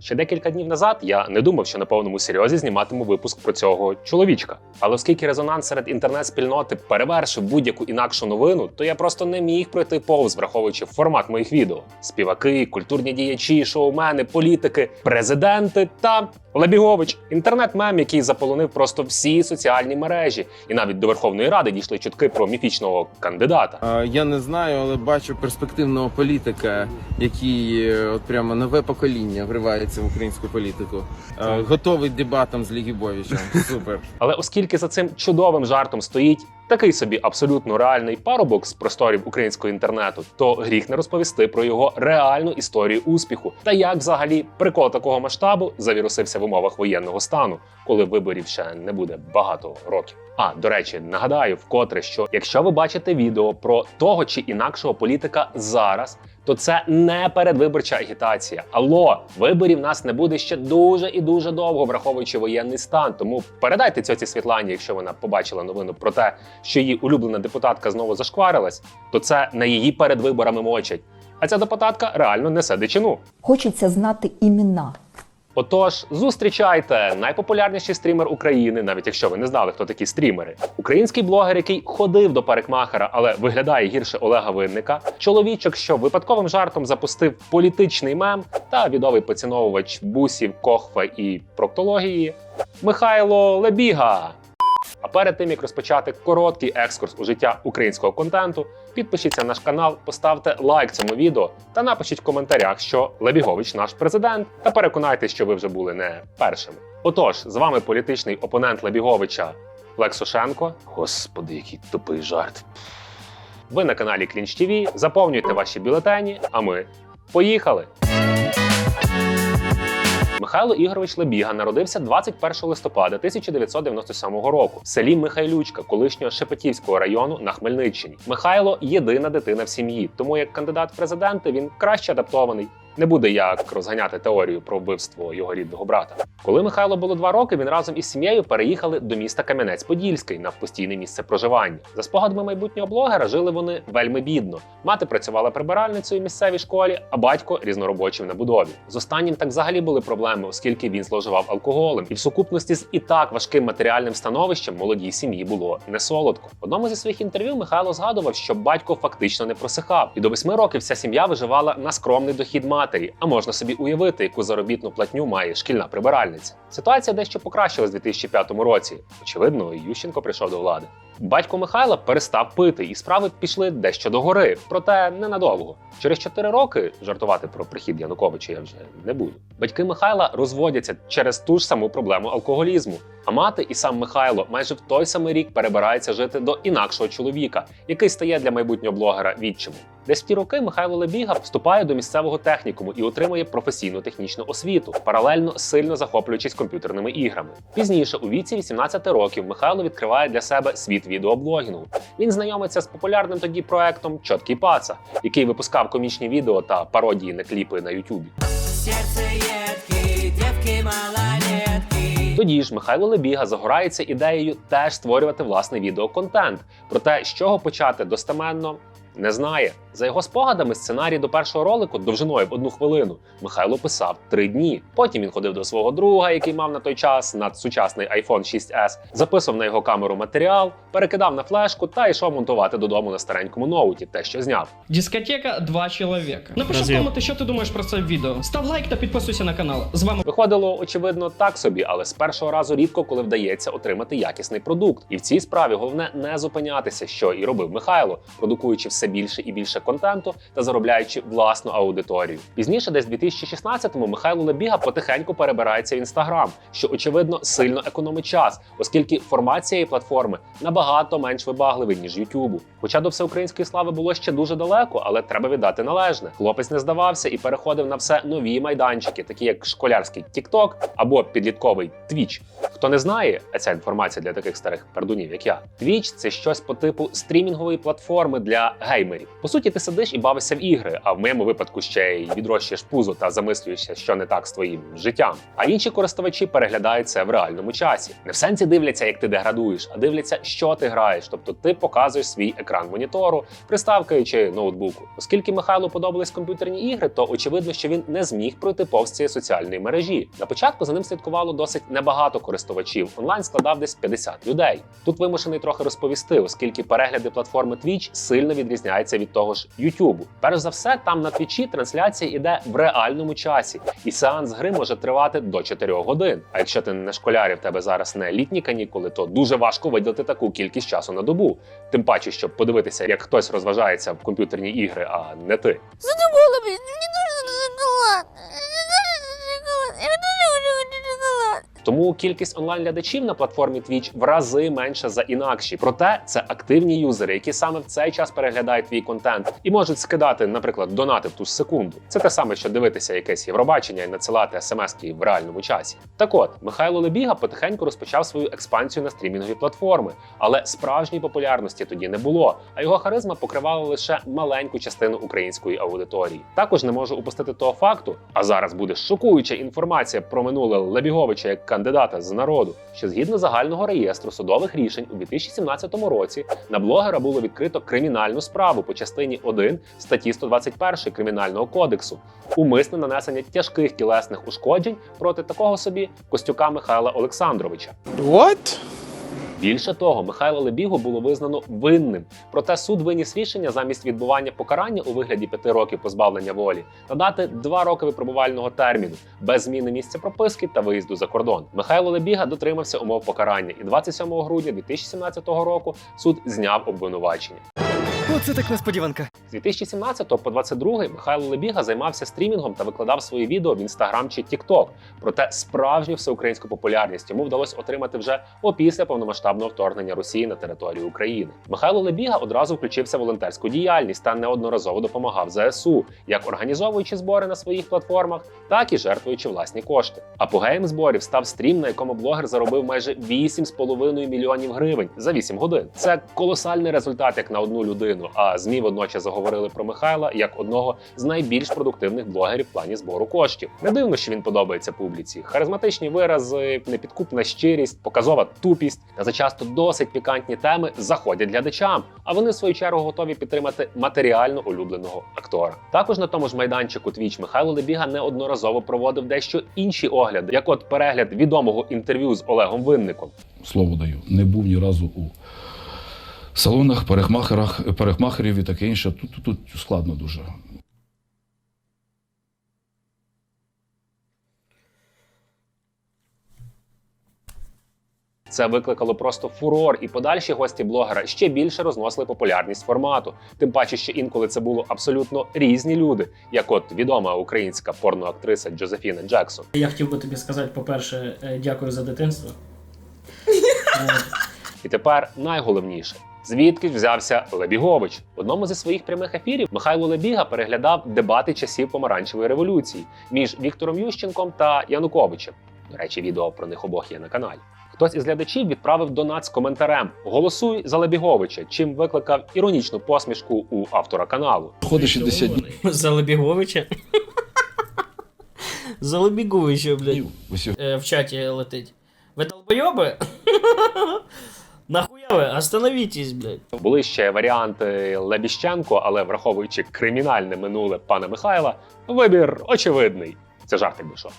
Ще декілька днів назад я не думав, що на повному серйозі зніматиму випуск про цього чоловічка. Але оскільки резонанс серед інтернет-спільноти перевершив будь-яку інакшу новину, то я просто не міг пройти повз, враховуючи формат моїх відео: співаки, культурні діячі, шоумени, політики, президенти та Лебігович, інтернет-мем, який заполонив просто всі соціальні мережі, і навіть до Верховної Ради дійшли чутки про міфічного кандидата. Я не знаю, але бачу перспективного політика, який е, от прямо нове покоління в українську політику. Е, Готовий дебатам з Лігібовичем. Супер. Але оскільки за цим чудовим жартом стоїть такий собі абсолютно реальний парубок з просторів українського інтернету, то гріх не розповісти про його реальну історію успіху та як взагалі прикол такого масштабу завірусився в умовах воєнного стану, коли виборів ще не буде багато років. А до речі, нагадаю вкотре, що якщо ви бачите відео про того чи інакшого політика зараз, то це не передвиборча агітація. Алло, виборів нас не буде ще дуже і дуже довго, враховуючи воєнний стан. Тому передайте цьоці Світлані, якщо вона побачила новину про те, що її улюблена депутатка знову зашкварилась, то це не її перед виборами мочать. А ця депутатка реально несе дичину. Хочеться знати імена. Отож, зустрічайте найпопулярніший стрімер України, навіть якщо ви не знали, хто такі стрімери. Український блогер, який ходив до парикмахера, але виглядає гірше Олега Винника. Чоловічок, що випадковим жартом запустив політичний мем та відомий поціновувач бусів, кохви і проктології Михайло Лебіга. А перед тим як розпочати короткий екскурс у життя українського контенту, підпишіться на наш канал, поставте лайк цьому відео та напишіть в коментарях, що Лебігович наш президент, та переконайтеся, що ви вже були не першими. Отож, з вами політичний опонент Лебіговича Лексушенко. Господи, який тупий жарт. Ви на каналі Клінч ТВ, заповнюйте ваші бюлетені, а ми поїхали! Михайло Ігорович Лебіга народився 21 листопада 1997 року в селі Михайлючка, колишнього Шепетівського району на Хмельниччині. Михайло єдина дитина в сім'ї, тому як кандидат в президенти він краще адаптований. Не буде як розганяти теорію про вбивство його рідного брата. Коли Михайло було два роки, він разом із сім'єю переїхали до міста Кам'янець-Подільський на постійне місце проживання. За спогадами майбутнього блогера жили вони вельми бідно. Мати працювала прибиральницею в місцевій школі, а батько різноробочим на будові. З останнім так взагалі були проблеми, оскільки він зловживав алкоголем, і в сукупності з і так важким матеріальним становищем молодій сім'ї було не солодко. В одному зі своїх інтерв'ю Михайло згадував, що батько фактично не просихав, і до восьми років вся сім'я виживала на скромний дохід матері. А можна собі уявити, яку заробітну платню має шкільна прибиральниця. Ситуація дещо покращилась у 2005 році. Очевидно, Ющенко прийшов до влади. Батько Михайла перестав пити, і справи пішли дещо догори, проте ненадовго. Через 4 роки жартувати про прихід Януковича я вже не буду. Батьки Михайла розводяться через ту ж саму проблему алкоголізму. А мати і сам Михайло майже в той самий рік перебирається жити до інакшого чоловіка, який стає для майбутнього блогера відчимом. Десь в ті роки Михайло Лебіга вступає до місцевого технікуму і отримує професійну технічну освіту, паралельно сильно захоплюючись комп'ютерними іграми. Пізніше, у віці 18 років, Михайло відкриває для себе світ відеоблогінгу. Він знайомиться з популярним тоді проектом Чоткий Паца, який випускав комічні відео та пародії на кліпи на Ютубі. Тоді ж Михайло Лебіга загорається ідеєю теж створювати власний відеоконтент. Про те, з чого почати достеменно. Не знає за його спогадами. Сценарій до першого ролику довжиною в одну хвилину Михайло писав три дні. Потім він ходив до свого друга, який мав на той час надсучасний iPhone 6s, записував на його камеру матеріал, перекидав на флешку та йшов монтувати додому на старенькому ноуті, те, що зняв. Дискотека два чоловіка. Напиши в коменти, що ти думаєш про це відео. Став лайк та підписуйся на канал. З вами Виходило, очевидно, так собі, але з першого разу рідко коли вдається отримати якісний продукт. І в цій справі головне не зупинятися, що і робив Михайло, продукуючи все більше і більше контенту та заробляючи власну аудиторію. Пізніше, десь в 2016-му, Михайло Лебіга потихеньку перебирається в інстаграм, що очевидно сильно економить час, оскільки формат цієї платформи набагато менш вибагливий ніж Ютубу. Хоча до всеукраїнської слави було ще дуже далеко, але треба віддати належне. Хлопець не здавався і переходив на все нові майданчики, такі як школярський TikTok або підлітковий Twitch. Хто не знає, а ця інформація для таких старих пердунів, як я, Twitch – це щось по типу стрімінгової платформи для геймерів. По суті, ти сидиш і бавишся в ігри, а в моєму випадку ще й відрощуєш пузо та замислюєшся, що не так з твоїм життям. А інші користувачі переглядають це в реальному часі. Не в сенсі дивляться, як ти деградуєш, а дивляться, що ти граєш. Тобто ти показуєш свій екран монітору, приставки чи ноутбуку. Оскільки Михайлу подобались комп'ютерні ігри, то очевидно, що він не зміг пройти повз цієї соціальної мережі. На початку за ним слідкувало досить небагато користувачів. Онлайн складав десь 50 людей. Тут вимушений трохи розповісти, оскільки перегляди платформи Twitch сильно відрізняються від того ж YouTube. Перш за все, там на Твічі трансляція іде в реальному часі, і сеанс гри може тривати до 4 годин. А якщо ти не школяр і в тебе зараз не літні канікули, то дуже важко виділити таку кількість часу на добу. Тим паче, щоб подивитися, як хтось розважається в комп'ютерні ігри, а не ти. Задумала, мені дуже нужен Тому кількість онлайн-глядачів на платформі Twitch в рази менша за інакші. Проте це активні юзери, які саме в цей час переглядають твій контент і можуть скидати, наприклад, донати в ту ж секунду. Це те саме, що дивитися якесь Євробачення і надсилати смски в реальному часі. Так от, Михайло Лебіга потихеньку розпочав свою експансію на стрімінгові платформи, але справжньої популярності тоді не було. А його харизма покривала лише маленьку частину української аудиторії. Також не можу упустити того факту, а зараз буде шокуюча інформація про минуле Лебіговича як кандидата з народу, що згідно загального реєстру судових рішень у 2017 році на блогера було відкрито кримінальну справу по частині 1 статті 121 кримінального кодексу, умисне нанесення тяжких тілесних ушкоджень проти такого собі Костюка Михайла Олександровича. What? Більше того, Михайло Лебігу було визнано винним. Проте суд виніс рішення замість відбування покарання у вигляді п'яти років позбавлення волі надати два роки випробувального терміну без зміни місця прописки та виїзду за кордон. Михайло Лебіга дотримався умов покарання, і 27 грудня 2017 року суд зняв обвинувачення. Оце так несподіванка. З 2017 по 22 Михайло Лебіга займався стрімінгом та викладав свої відео в інстаграм чи Тікток. Проте справжню всеукраїнську популярність йому вдалося отримати вже опісля повномасштабного вторгнення Росії на територію України. Михайло Лебіга одразу включився в волонтерську діяльність та неодноразово допомагав ЗСУ, як організовуючи збори на своїх платформах, так і жертвуючи власні кошти. Апогеєм зборів став стрім, на якому блогер заробив майже 8,5 мільйонів гривень за 8 годин. Це колосальний результат як на одну людину. А змі водночас заговорили про Михайла як одного з найбільш продуктивних блогерів в плані збору коштів. Не дивно, що він подобається публіці. Харизматичні вирази, непідкупна щирість, показова тупість та зачасто досить пікантні теми заходять глядачам. А вони в свою чергу готові підтримати матеріально улюбленого актора. Також на тому ж майданчику Twitch Михайло Лебіга неодноразово проводив дещо інші огляди, як от перегляд відомого інтерв'ю з Олегом Винником. слово даю. Не був ні разу у салонах, перехмахерах, перехмахерів і таке інше. Тут, тут, тут складно дуже. Це викликало просто фурор, і подальші гості блогера ще більше розносили популярність формату. Тим паче, що інколи це було абсолютно різні люди, як от відома українська порноактриса Джозефіна Джексон. Я хотів би тобі сказати, по-перше, е, дякую за дитинство. І тепер найголовніше. Звідки ж взявся Лебігович? В одному зі своїх прямих ефірів Михайло Лебіга переглядав дебати часів помаранчевої революції між Віктором Ющенком та Януковичем. До речі, відео про них обох є на каналі. Хтось із глядачів відправив донат з коментарем Голосуй за Лебіговича, чим викликав іронічну посмішку у автора каналу. Ходить 60 днів. За Лебіговича. За Лебіговича, блядь. Е, В чаті летить. Ви долбойоби? Остановітесь, блядь. Були ще варіанти Лебіщенко, але враховуючи кримінальне минуле пана Михайла, вибір очевидний. Це жарти більшов.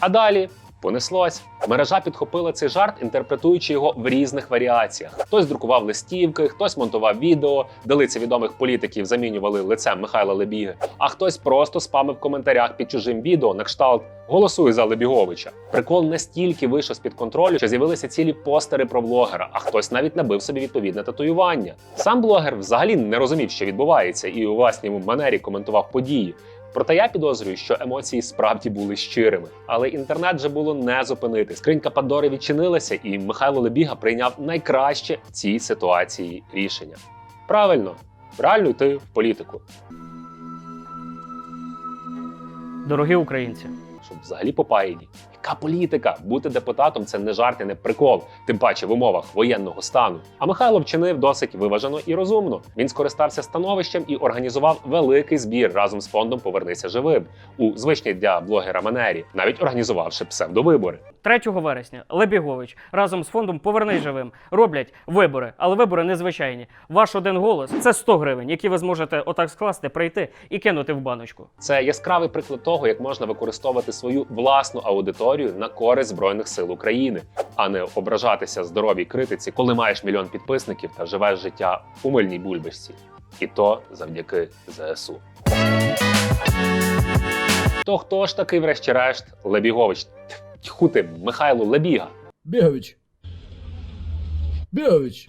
А далі понеслось. Мережа підхопила цей жарт, інтерпретуючи його в різних варіаціях. Хтось друкував листівки, хтось монтував відео, де лиця відомих політиків замінювали лицем Михайла Лебіги, а хтось просто спамив в коментарях під чужим відео на кшталт Голосуй за Лебіговича. Прикол настільки вийшов з під контролю, що з'явилися цілі постери про блогера, а хтось навіть набив собі відповідне татуювання. Сам блогер взагалі не розумів, що відбувається, і у власній манері коментував події. Проте я підозрюю, що емоції справді були щирими. Але інтернет вже було не зупинити. Скринька Пандори відчинилася, і Михайло Лебіга прийняв найкраще в цій ситуації рішення. Правильно, реально йти в політику. Дорогі українці, щоб взагалі попаяні. Яка політика? Бути депутатом це не жарт і не прикол, тим паче в умовах воєнного стану. А Михайло вчинив досить виважено і розумно. Він скористався становищем і організував великий збір разом з фондом Повернися живим у звичній для блогера манері, навіть організувавши псевдовибори. 3 вересня Лебігович разом з фондом Повернись живим роблять вибори, але вибори незвичайні. Ваш один голос це 100 гривень, які ви зможете отак скласти, прийти і кинути в баночку. Це яскравий приклад того, як можна використовувати свою власну аудиторію на користь збройних сил України, а не ображатися здоровій критиці, коли маєш мільйон підписників та живеш життя у мильній бульбашці. І то завдяки ЗСУ. То хто ж такий, врешті-решт, Лебігович? Тьху ти, Михайло Лебіга. Бігович. Бігович.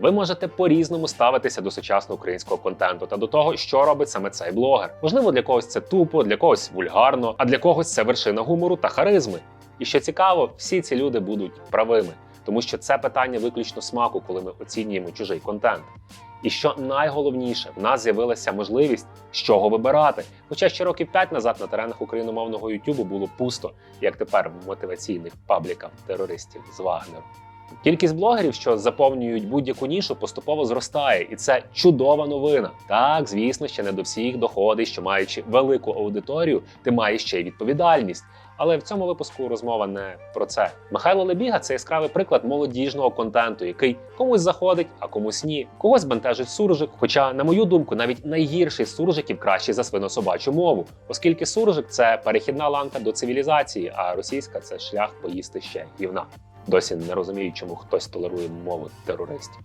Ви можете по-різному ставитися до сучасного українського контенту та до того, що робить саме цей блогер. Можливо, для когось це тупо, для когось вульгарно, а для когось це вершина гумору та харизми. І що цікаво, всі ці люди будуть правими, тому що це питання виключно смаку, коли ми оцінюємо чужий контент. І що найголовніше, в нас з'явилася можливість з чого вибирати. Хоча ще років 5 назад на теренах україномовного Ютубу було пусто, як тепер в мотиваційних пабліках терористів з Вагнеру. Кількість блогерів, що заповнюють будь-яку нішу, поступово зростає, і це чудова новина. Так, звісно, ще не до всіх доходить, що маючи велику аудиторію, ти маєш ще й відповідальність. Але в цьому випуску розмова не про це. Михайло Лебіга це яскравий приклад молодіжного контенту, який комусь заходить, а комусь ні. Когось бентежить суржик. Хоча, на мою думку, навіть найгірший суржиків кращий за свинособачу мову, оскільки суржик це перехідна ланка до цивілізації, а російська це шлях поїсти ще гівна. Досі не розумію, чому хтось толерує мову терористів.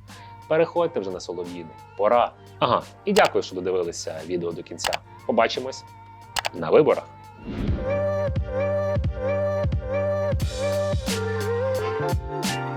Переходьте вже на Солов'їни. Пора. Ага, і дякую, що додивилися відео до кінця. Побачимось на виборах. Thank you.